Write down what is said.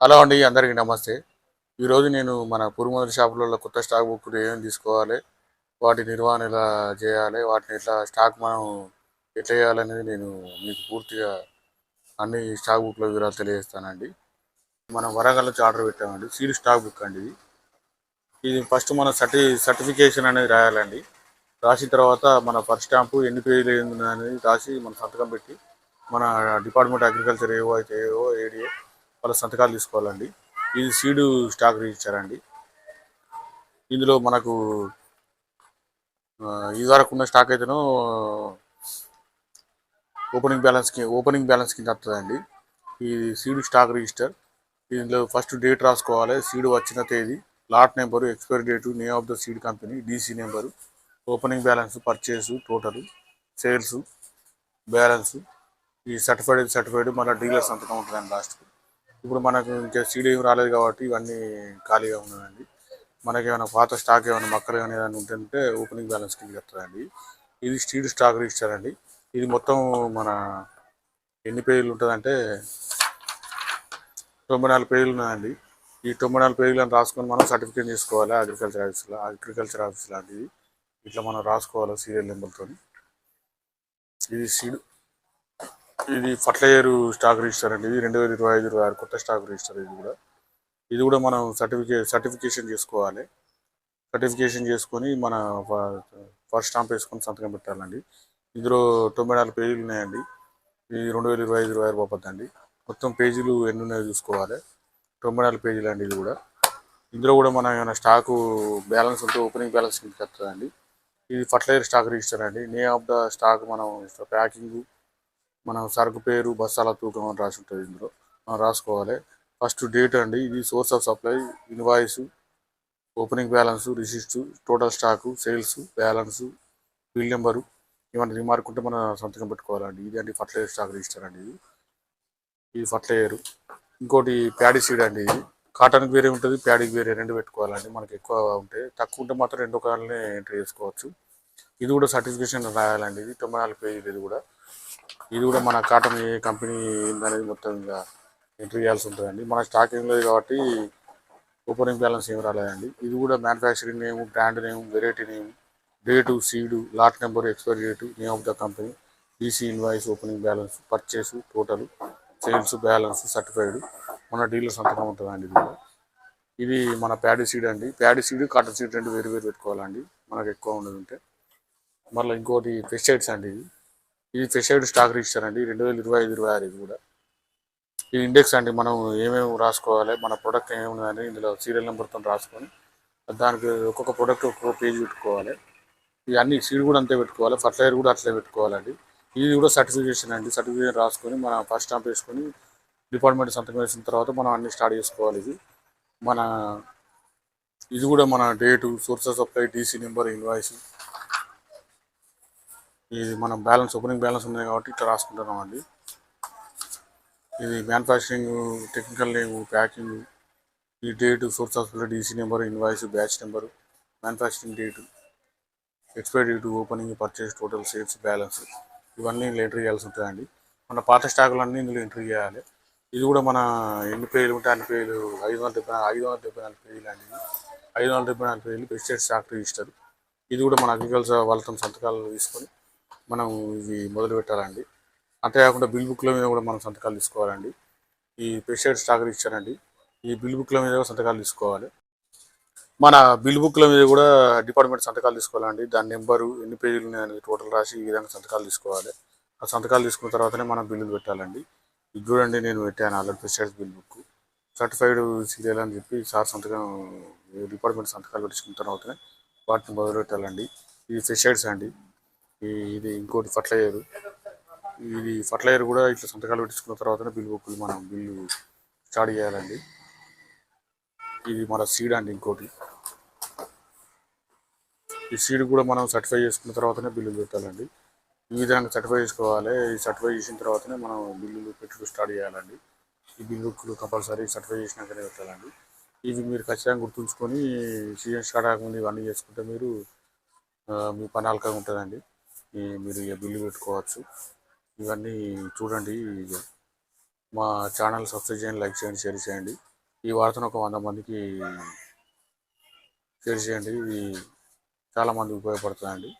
Hello అండి అందరికీ నమస్తే. ఈరోజు నేను మన పురుమూల షాపులలో కొత్త స్టాక్ బుక్ ఏమేమి తీసుకోవాలి వాటి నిర్వహణ ఎలా చేయాలి వాటిని ఎట్లా స్టాక్ మనం ఎట్లా చేయాలనేది నేను మీకు పూర్తిగా అన్ని స్టాక్ బుక్ల వివరాలు తెలియజేస్తానండి. మనం వరంగల్ నుంచి ఆర్డర్ పెట్టామండి సీడ్ స్టాక్ బుక్ అండి ఇది. ఇది ఫస్ట్ మన సర్టి సర్టిఫికేషన్ అనేది రాయాలండి. రాసిన తర్వాత మన ఫస్ట్ స్టాంపు ఎన్ని పేజీలు ఏంది అనేది రాసి మన సంతకం పెట్టి మన డిపార్ట్మెంట్ అగ్రికల్చర్ ఏవో అయితే ఏవో ఏడిఏ వాళ్ళ సంతకాలు తీసుకోవాలండి. ఇది సీడు స్టాక్ ఇచ్చారండి ఇందులో మనకు ఇది వరకు ఉన్న స్టాక్ అయితేనో ఓపెనింగ్ బ్యాలెన్స్కి ఓపెనింగ్ బ్యాలెన్స్ కింద వస్తుందండి. ఈ సీడు స్టాక్ రిజిస్టర్ దీనిలో ఫస్ట్ డేట్ రాసుకోవాలి. సీడు వచ్చిన తేదీ lot number expiry date name of the seed company DC number opening balance purchase total sales balance ఈ సర్టిఫైడ్ సర్టిఫైడ్ మళ్ళీ డీలర్ సంతకం ఉంటుందండి లాస్ట్కి. ఇప్పుడు మనకు ఇంకా సీడ్ ఏం రాలేదు కాబట్టి ఇవన్నీ ఖాళీగా ఉన్నాయండి మనకి ఏమైనా పాత స్టాక్ ఏమైనా మక్కలు కానీ ఏమైనా ఉంటుంటే ఓపెనింగ్ బ్యాలెన్స్ కింద వస్తుందండి ఇది స్టీడ్ స్టాక్ రిజిస్టర్ అండి. ఇది మొత్తం మన ఎన్ని పేజీలు ఉంటుందంటే తొంభై నాలుగు పేజీలు ఉన్నాయండి. ఈ తొంభై నాలుగు పేజీలను రాసుకొని మనం సర్టిఫికేట్ తీసుకోవాలి. అగ్రికల్చర్ ఆఫీస్లో అగ్రికల్చర్ ఆఫీస్ లాంటిది. ఇట్లా మనం రాసుకోవాలి సీరియల్ నెంబర్తో ఇది సీడ్ ఇది ఫర్టిలైజర్ స్టాక్ రిజిస్టర్ అండి. ఇది రెండు వేల ఇరవై ఐదు ఇరవై ఆరు కొత్త స్టాక్ రిజిస్టర్ ఇది కూడా. ఇది కూడా మనం సర్టిఫికే సర్టిఫికేషన్ చేసుకోవాలి. సర్టిఫికేషన్ చేసుకొని మన ఫస్ట్ స్టాంప్ వేసుకొని సంతకం పెట్టాలండి. ఇందులో తొంభై నాలుగు పేజీలు ఉన్నాయండి. ఇది రెండు వేల ఇరవై ఐదు ఇరవై ఆరు పోతుందండి మొత్తం పేజీలు ఎన్ని ఉన్నాయో చూసుకోవాలి. తొంభై నాలుగు పేజీలు అండి ఇది కూడా. ఇందులో కూడా మనం ఏమైనా స్టాకు బ్యాలెన్స్ ఉంటే ఓపెనింగ్ బ్యాలెన్స్ కిందకి వస్తుందండి. ఇది ఫర్టిలైజర్ స్టాక్ రిజిస్టర్ అండి. నేమ్ ఆఫ్ ద స్టాక్ మనం ప్యాకింగ్ మనం సరుకు పేరు బస్సాల తూకం అని రాసి ఉంటుంది ఇందులో. మనం రాసుకోవాలి. ఫస్ట్ డేట్ అండి. ఇది source of supply invoice opening balance receipt total stock sales balance bill number ఏమైనా రిమార్క్ ఉంటే మనం సంతకం పెట్టుకోవాలండి. ఇది అండి ఫర్టిలైజర్ స్టాక్ రిజిస్టర్ అండి ఇది. ఇది ఫర్టిలైజర్. ఇంకోటి ప్యాడీ సీడ్ అండి ఇది. కాటన్కి వేరే ఉంటుంది ప్యాడీకి వేరే రెండు పెట్టుకోవాలండి. మనకి ఎక్కువ ఉంటే తక్కువ ఉంటే మాత్రం రెండు కాలనే ఎంట్రీ చేసుకోవచ్చు. ఇది కూడా సర్టిఫికేషన్ రాయాలండి. ఇది తొంభై నాలుగు పేజీలు ఇది కూడా. ఇది కూడా మన కాటన్ ఏ కంపెనీ అనేది మొత్తం ఇంకా ఎంట్రీ చేయాల్సి ఉంటుందండి. మన స్టాక్ ఏం లేదు కాబట్టి ఓపెనింగ్ బ్యాలెన్స్ ఏం రాలేదండి. ఇది కూడా manufacturing name brand name variety name date seed lot number expiry date name of the company DC invoice opening balance purchase total sales balance certified మన డీలర్ సంతకం ఉంటుందండి ఇది. ఇది మన ప్యాడీ సీడ్ అండి. ప్యాడీ సీడ్ కాటన్ సీడ్ రెండు వేరు వేరు పెట్టుకోవాలండి. మనకు ఎక్కువ ఉండదు ఉంటే మళ్ళీ ఇంకోటి పెస్టిసైడ్స్ అండి ఇది. ఇది ఫెషైడ్ స్టాక్ రిజిస్టర్ అండి. రెండు వేల ఇరవై ఐదు ఇరవై ఆరు ఇది కూడా. ఈ ఇండెక్స్ అండి మనం ఏమేమి రాసుకోవాలి మన ప్రోడక్ట్ ఏమేమి ఇందులో సీరియల్ నెంబర్తో రాసుకొని దానికి ఒక్కొక్క ప్రోడక్ట్ ఒక్కొక్క పేజ్ పెట్టుకోవాలి. ఇవన్నీ సీడ్ కూడా అంతే పెట్టుకోవాలి ఫర్టిలైజర్ కూడా అట్లే పెట్టుకోవాలండి. ఇది కూడా సర్టిఫికేషన్ అండి. సర్టిఫికేషన్ రాసుకొని మన ఫస్ట్ స్టాంప్ వేసుకొని డిపార్ట్మెంట్ సంతకం వేసిన తర్వాత మనం అన్ని స్టార్ట్ చేసుకోవాలి ఇది. మన ఇది కూడా మన date sources supply DC number invoice ఇది మన బ్యాలెన్స్ ఓపెనింగ్ బ్యాలెన్స్ ఉంది కాబట్టి ఇట్లా రాసుకుంటున్నాం అండి. ఇది మ్యానుఫ్యాక్చరింగ్ టెక్నికల్ నేమ్ ప్యాకింగ్ ఈ date source of DC number invoice batch number manufacturing date expiry date opening purchase total sales balance ఇవన్నీ ఎంట్రీ చేయాల్సి ఉంటుందండి. మన పాత స్టాకులన్నీ ఇందులో ఎంట్రీ చేయాలి. ఇది కూడా మన ఎన్ని పేజీలు ఉంటే అన్ని పేజీలు ఐదు వందల డెబ్బై ఐదు వందల డెబ్బై నాలుగు పేజీలు అండి ఐదు వందల డెబ్బై నాలుగు పేజీలు పెస్టిసైడ్ స్టాక్ రిజిస్టర్. ఇది కూడా మన అగ్రికల్చర్ వాళ్ళతో సంతకాలు తీసుకొని మనం ఇవి మొదలు పెట్టాలండి. అంతేకాకుండా బిల్ బుక్ల మీద కూడా మనం సంతకాలు తీసుకోవాలండి. ఈ పెస్టిసైడ్ స్టాక్ ఇచ్చారండి. ఈ బిల్ బుక్ల మీద కూడా సంతకాలు తీసుకోవాలి. మన బిల్ బుక్ల మీద కూడా డిపార్ట్మెంట్ సంతకాలు తీసుకోవాలండి. దాని నెంబరు ఎన్ని పేజీలు ఉన్నాయని టోటల్ రాసి ఈ విధంగా సంతకాలు తీసుకోవాలి. ఆ సంతకాలు తీసుకున్న తర్వాతనే మనం బిల్లులు పెట్టాలండి. ఇది చూడండి నేను పెట్టాను already pesticides bill book. Certified serial అని చెప్పి సార్ సంతకం డిపార్ట్మెంట్ సంతకాలు పెట్టించుకున్న తర్వాతనే వాటిని మొదలు పెట్టాలండి. ఇది పెస్టిసైడ్స్ అండి. ఇది ఇంకోటి ఫర్టిలైజర్. ఇది ఫర్టిలైజర్ కూడా ఇట్లా సంతకాలు పెట్టించుకున్న తర్వాతనే బిల్లు బుక్కులు మనం బిల్లు స్టార్ట్ చేయాలండి. ఇది మన సీడ్ అండి ఇంకోటి. ఈ సీడ్ కూడా మనం సర్టిఫై చేసుకున్న తర్వాతనే బిల్లులు పెట్టాలండి. ఈ విధంగా సర్టిఫై చేసుకోవాలి. ఈ సర్టిఫై చేసిన తర్వాతనే మనం బిల్లులు పెట్టుడు స్టార్ట్ చేయాలండి. ఈ బిల్ బుక్లు కంపల్సరీ సర్టిఫై చేసినాకనే పెట్టాలండి. ఇవి మీరు ఖచ్చితంగా గుర్తుంచుకొని సీజన్ స్టార్ట్ అవ్వకముందు ఇవన్నీ చేసుకుంటే మీరు మీ పని అలకగా ఉంటుందండి. మీరు ఇక బిల్లు పెట్టుకోవచ్చు. ఇవన్నీ చూడండి. మా ఛానల్ సబ్స్క్రైబ్ చేయండి లైక్ చేయండి షేర్ చేయండి. ఈ వార్తను ఒక వంద మందికి షేర్ చేయండి. ఇది చాలా మందికి ఉపయోగపడుతుందండి